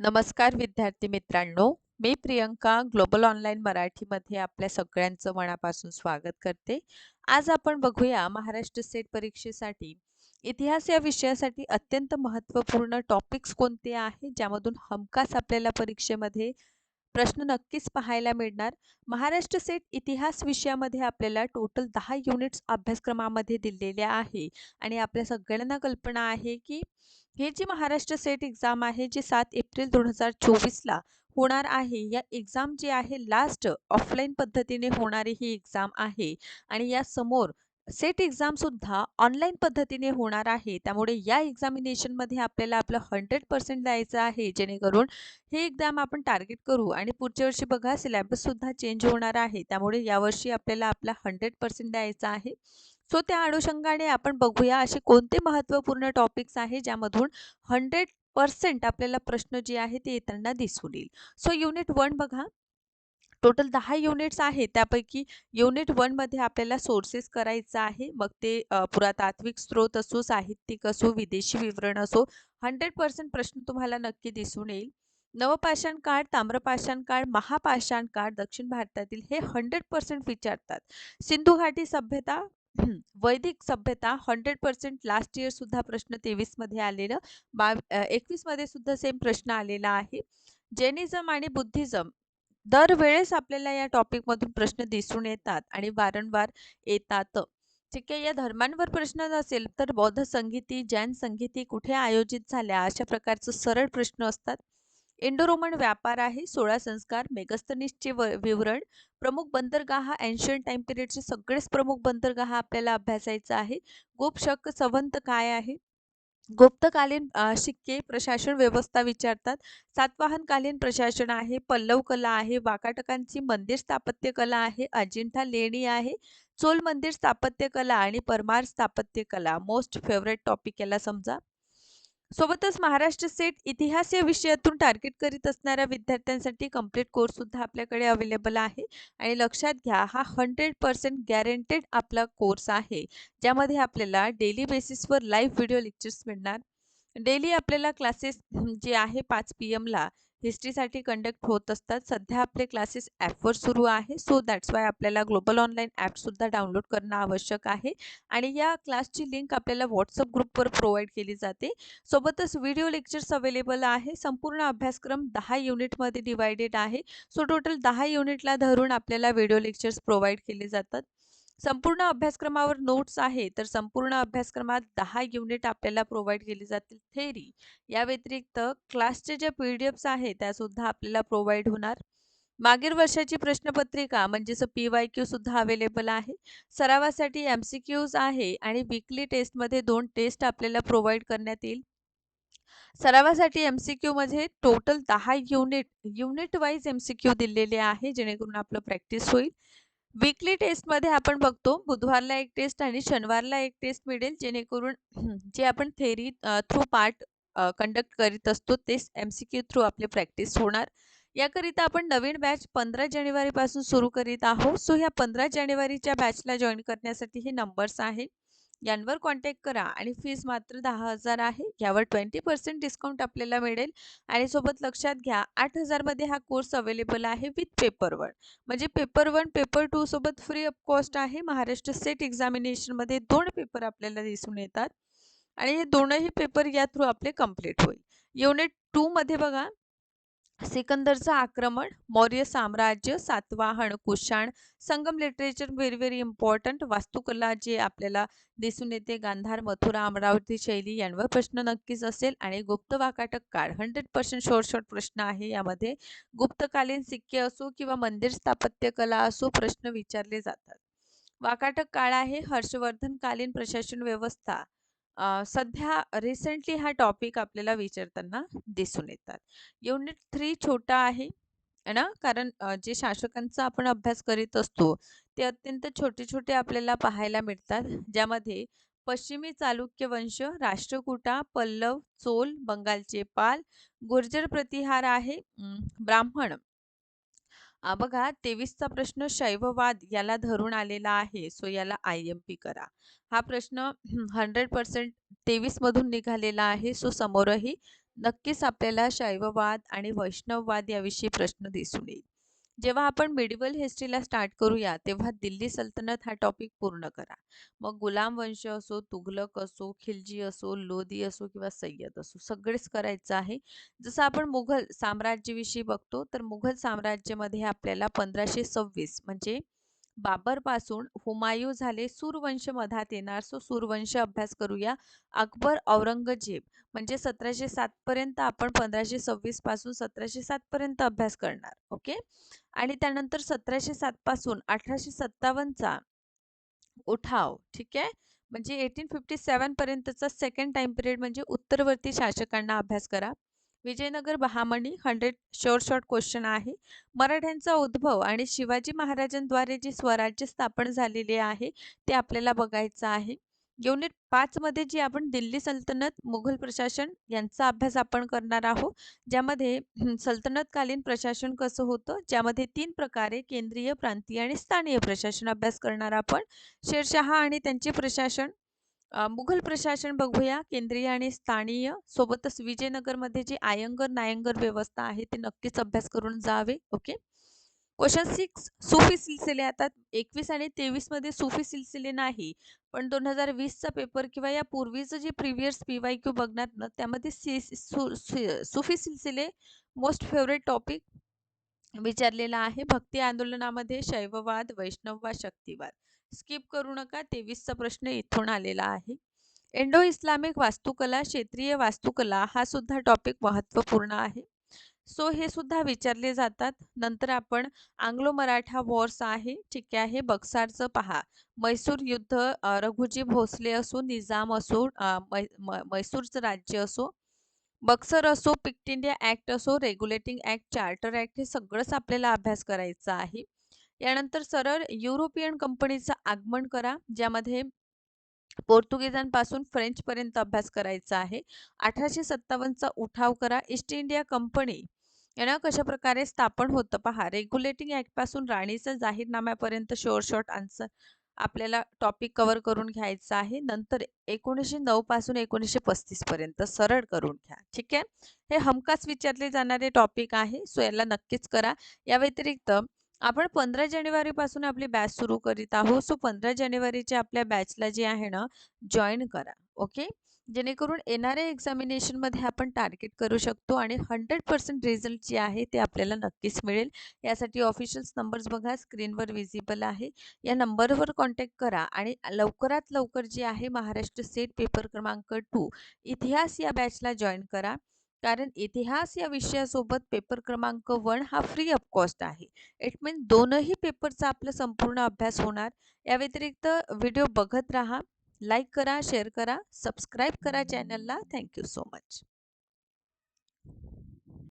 नमस्कार विद्यार्थी मित्रांनो मी प्रियंका ग्लोबल ऑनलाईन मराठीमध्ये आपल्या सगळ्यांचं मनापासून स्वागत करते. आज आपण बघूया महाराष्ट्र सेट परीक्षेसाठी इतिहास या विषयासाठी अत्यंत महत्त्वपूर्ण टॉपिक्स कोणते आहेत ज्यामधून हमखास आपल्याला परीक्षेमध्ये प्रश्न नक्कीच पाहायला मिळणार. महाराष्ट्र सेट इतिहास विषयामध्ये आपल्याला टोटल दहा युनिट्स अभ्यासक्रमामध्ये दिलेल्या आहे आणि आपल्या सगळ्यांना कल्पना आहे की हे जी महाराष्ट्र सेट एक्झाम आहे जी सात एप्रिल दोन हजार चोवीसला होणार आहे या एक्झाम जी आहे लास्ट ऑफलाईन पद्धतीने होणारी ही एक्झाम आहे. आणि या समोर सेट एक्झाम सुद्धा ऑनलाईन पद्धतीने होणार आहे. त्यामुळे या एक्झामिनेशनमध्ये आपल्याला आपलं हंड्रेड पर्सेंट द्यायचं आहे. जेणेकरून हे एक्झाम आपण टार्गेट करू. आणि पुढच्या वर्षी बघा सिलेबस सुद्धा चेंज होणार आहे. त्यामुळे यावर्षी आपल्याला आपला हंड्रेड पर्सेंट द्यायचा आहे. सो त्या अनुषंगाने आपण बघूया असे कोणते महत्त्वपूर्ण टॉपिक्स आहे ज्यामधून हंड्रेड पर्सेंट आपल्याला प्रश्न जे आहे ते येताना दिसून येईल. सो युनिट वन बघा. टोटल दहा युनिट्स आहेत. त्यापैकी युनिट वनमध्ये आपल्याला सोर्सेस करायचं आहे. मग ते पुरातात्विक स्रोत असो साहित्यिक असो विदेशी विवरण असो हंड्रेड पर्सेंट प्रश्न तुम्हाला नक्की दिसून येईल. नवपाषाण काळ ताम्रपाषाण काळ महापाषाण काळ दक्षिण भारतातील हे हंड्रेड पर्सेंट विचारतात. सिंधू घाटी सभ्यता वैदिक सभ्यता हंड्रेड पर्सेंट लास्ट इयर सुद्धा प्रश्न तेवीसमध्ये आलेलं बा एकवीसमध्ये सुद्धा सेम प्रश्न आलेला आहे. जैनिझम आणि बुद्धिझम दरवेळेस आपल्याला या टॉपिक मधून प्रश्न दिसून येतात आणि वारंवार येतात. ठीक आहे या धर्मांवर प्रश्न असेल तर बौद्ध संगीती जैन संगीती कुठे आयोजित झाल्या? अशा प्रकारचं सरळ प्रश्न असतात. इंडो रोमन व्यापार आहे सोळा संस्कार मेगस्तनिसचे विवरण प्रमुख बंदरगाह एन्शियंट टाइम पिरियडचे सगळेच प्रमुख बंदरगाह आपल्याला अभ्यासायचं आहे. गोपशक संवंत काय आहे? गुप्तकालीन शिक्के प्रशासन व्यवस्था विचारतात. सातवाहनकालीन प्रशासन आहे पल्लव कला आहे वाकाटकांची मंदिर स्थापत्य कला आहे अजिंठा लेणी आहे चोल मंदिर स्थापत्य कला आणि परमार स्थापत्य कला. मोस्ट फेवरेट टॉपिक याला समजा. सोबतच महाराष्ट्र सेट इतिहास या विषयातून टार्गेट करीत असणाऱ्या विद्यार्थ्यांसाठी कंप्लीट कोर्स सुद्धा आपल्याकडे अवेलेबल आहे. आणि लक्षात घ्या हा हंड्रेड पर्सेंट गॅरंटेड आपला कोर्स आहे. ज्यामध्ये आपल्याला डेली बेसिसवर लाईव्ह व्हिडिओ लेक्चर्स मिळणार. डेली आपल्याला क्लासेस जे आहे पाच पी एमला हिस्ट्रीसाठी कंडक्ट होत असतात. सध्या आपले क्लासेस ॲपवर सुरू आहे. सो दॅट्स वाय आपल्याला ग्लोबल ऑनलाईन ॲपसुद्धा डाउनलोड करणं आवश्यक आहे. आणि या क्लासची लिंक आपल्याला व्हॉट्सअप ग्रुपवर प्रोव्हाइड केली जाते. सोबतच व्हिडिओ लेक्चर्स अवेलेबल आहे. संपूर्ण अभ्यासक्रम दहा युनिटमध्ये डिवायडेड आहे. सो टोटल दहा युनिटला धरून आपल्याला व्हिडिओ लेक्चर्स प्रोव्हाइड केले जातात. संपूर्ण अभ्यासक्रमावर नोट्स आहे तर संपूर्ण अभ्यासक्रमात दहा युनिट आपल्याला प्रोव्हाइड केली जातील थेरी या व्यतिरिक्त क्लासचे ज्या पी डी एफ्स आहेत त्यासुद्धा आपल्याला प्रोव्हाइड होणार. मागील वर्षाची प्रश्नपत्रिका म्हणजेच पी वाय क्यू सुद्धा अवेलेबल आहे. सरावासाठी एम सी क्यूज आहे आणि वीकली टेस्टमध्ये दोन टेस्ट आपल्याला प्रोव्हाइड करण्यात येईल. सरावासाठी एम सी क्यूमध्ये टोटल दहा unit unit wise M C Q दिलेले आहे जेणेकरून आपलं प्रॅक्टिस होईल. वीकली टेस्टमध्ये आपण बघतो बुधवारला एक टेस्ट आणि शनिवारला एक टेस्ट मिळेल जेणेकरून जे आपण थेरी थ्रू पार्ट कंडक्ट करीत असतो तेच एम सी क्यू थ्रू आपली प्रॅक्टिस होणार. याकरिता आपण नवीन बॅच पंधरा जानेवारीपासून सुरू करीत आहोत. सो ह्या पंधरा जानेवारीच्या बॅचला जॉईन करण्यासाठी हे नंबर्स आहेत. यांवर कॉन्टॅक्ट करा आणि फीज मात्र दहा हजार आहे. यावर ट्वेंटी पर्सेंट डिस्काउंट आपल्याला मिळेल आणि सोबत लक्षात घ्या आठ हजारमध्ये हा कोर्स अवेलेबल आहे विथ पेपर वन. म्हणजे पेपर वन पेपर टू सोबत फ्री ऑफ कॉस्ट आहे. महाराष्ट्र सेट एक्झामिनेशनमध्ये दोन पेपर आपल्याला दिसून येतात आणि हे दोनही पेपर या थ्रू आपले कंप्लीट होईल. युनिट टूमध्ये बघा सिकंदरचं आक्रमण मौर्य साम्राज्य Satavahana Kushan Sangam literature very very important वास्तुकला जे आपल्याला दिसून येते. गांधार मथुरा अमरावती शैली यांवर प्रश्न नक्कीच असेल. आणि गुप्त वाकाटक काळ हंड्रेड पर्सेंट शॉर्ट शॉर्ट प्रश्न आहे यामध्ये. गुप्तकालीन सिक्के असो किंवा मंदिर स्थापत्यकला असो प्रश्न विचारले जातात. वाकाटक काळ आहे हर्षवर्धनकालीन प्रशासन व्यवस्था. सध्या रिसेंटली हा टॉपिक आपल्याला विचारताना दिसून येतात. युनिट थ्री छोटा आहे ना? कारण जे शासकांचा आपण अभ्यास करीत असतो ते अत्यंत छोटे छोटे आपल्याला पाहायला मिळतात. ज्यामध्ये पश्चिमी चालुक्य वंश राष्ट्रकुटा पल्लव चोल बंगालचे पाल गुर्जर प्रतिहार आहे ब्राह्मण. बघा तेवीसचा प्रश्न शैववाद याला धरून आलेला आहे सो याला आय एम पी करा. हा प्रश्न हंड्रेड पर्सेंट तेवीस मधून निघालेला आहे सो समोरही नक्कीच आपल्याला शैववाद आणि वैष्णववाद याविषयी प्रश्न दिसून येईल. जेव्हा आपण मिडिवल हिस्ट्रीला स्टार्ट करूया तेव्हा दिल्ली सल्तनत हा टॉपिक पूर्ण करा. मग गुलाम वंश असो तुघलक असो खिलजी असो लोधी असो किंवा सय्यद असो सगळेच करायचं आहे. जसं आपण मुघल साम्राज्याविषयी बघतो तर मुघल साम्राज्यामध्ये आपल्याला पंधराशे सव्वीस म्हणजे बाबरपासून हुमायूँ झाले सूरवंश मधात येणार. सो सूरवंश अभ्यास करूया. अकबर औरंगजेब म्हणजे सतराशे सातपर्यंत आपण पंधराशे सव्वीसपासून सतराशे सातपर्यंत अभ्यास करणार. ओके? आणि त्यानंतर सतराशे सातपासून अठराशे सत्तावन्नचा उठाव ठीक आहे? म्हणजे एटीन फिफ्टी सेवन पर्यंतचा सेकंड टाइम पिरियड म्हणजे उत्तरवर्ती शासकांना अभ्यास करा. Vijayanagara Bahmani hundred short short question आहे. मराठ्यांचा उद्भव आणि शिवाजी महाराजांद्वारे जी स्वराज्य स्थापन झालेले आहे ते आपल्याला बघायचं आहे. युनिट पाचमध्ये जी आपण दिल्ली सल्तनत मुघल प्रशासन यांचा अभ्यास आपण करणार आहोत ज्यामध्ये सल्तनतकालीन प्रशासन कसं होतं ज्यामध्ये तीन प्रकारे केंद्रीय प्रांतीय आणि स्थानीय प्रशासन अभ्यास करणार आपण. शेरशहा आणि त्यांचे प्रशासन मुघल प्रशासन बघूया. केंद्रीय आणि स्थानीय सोबतच विजयनगरमध्ये जी आयंगर नायंगर व्यवस्था आहे ते नक्कीच अभ्यास करून जावे. ओके? Question six. सुफी सिलसिले आता एकवीस आणि तेवीसमध्ये सुफी सिलसिले नाही पण दोन हजार वीसचा पेपर किंवा या पूर्वीचं जे प्रिव्हियस पी वाय क्यू बघणार ना त्यामध्ये सी सुफी सिलसिले मोस्ट फेवरेट टॉपिक विचारलेला आहे. भक्ती आंदोलनामध्ये शैववाद वैष्णववाद शक्तिवाद. स्किप करू नका तेवीसचा प्रश्न इथून आलेला आहे. इंडो इस्लामिक वास्तुकला क्षेत्रीय वास्तुकला हा सुद्धा टॉपिक महत्त्वपूर्ण आहे. सो हे सुद्धा विचारले जातात. नंतर आपण आंग्लो मराठा वॉर्स आहे. ठीक आहे बक्सारचं पहा. मैसूर युद्ध रघुजी भोसले असो निजाम असो मैसूरचं राज्य असो बक्सर असो पिक्ट इंडिया ॲक्ट असो रेग्युलेटिंग ॲक्ट चार्टर ॲक्ट हे सगळंच आपल्याला अभ्यास करायचा आहे. यानंतर सरळ युरोपियन कंपनीचं आगमन करा ज्यामध्ये पोर्तुगीजांपासून फ्रेंचपर्यंत अभ्यास करायचा आहे. अठराशे सत्तावन्नचा उठाव करा. ईस्ट इंडिया कंपनी यांना कशा प्रकारे स्थापन होतं पहा. रेग्युलेटिंग ॲक्टपासून राणीचं जाहीरनाम्यापर्यंत शॉर्ट शॉर्ट आन्सर आपल्याला टॉपिक कव्हर करून घ्यायचा आहे. नंतर एकोणीसशे नऊ पासून एकोणीसशे पस्तीस पर्यंत सरळ करून घ्या. ठीक आहे? हे हमखास विचारले जाणारे टॉपिक आहे सो याला नक्कीच करा. या व्यतिरिक्त आपण पंधरा जानेवारीपासून आपली बॅच सुरू करीत आहोत. सो पंधरा जानेवारीच्या आपल्या बॅचला जे आहे ना जॉईन करा. ओके जेणेकरून येणाऱ्या एक्झामिनेशनमध्ये आपण टार्गेट करू शकतो आणि हंड्रेड पर्सेंट रिझल्ट जे आहे ते आपल्याला नक्कीच मिळेल. यासाठी ऑफिशियल्स नंबर्स बघा स्क्रीनवर विजिबल आहे. या नंबरवर कॉन्टॅक्ट करा आणि लवकरात लवकर जे आहे महाराष्ट्र सेट पेपर क्रमांक टू इतिहास या बॅचला जॉईन करा. कारण इतिहास या विषयासोबत पेपर क्रमांक वन हा फ्री ऑफ कॉस्ट आहे. इट मीन दोनही पेपरचा आपला संपूर्ण अभ्यास होणार. या व्यतिरिक्त व्हिडिओ बघत राहा लाईक करा शेअर करा सबस्क्राईब करा चॅनलला थँक्यू सो मच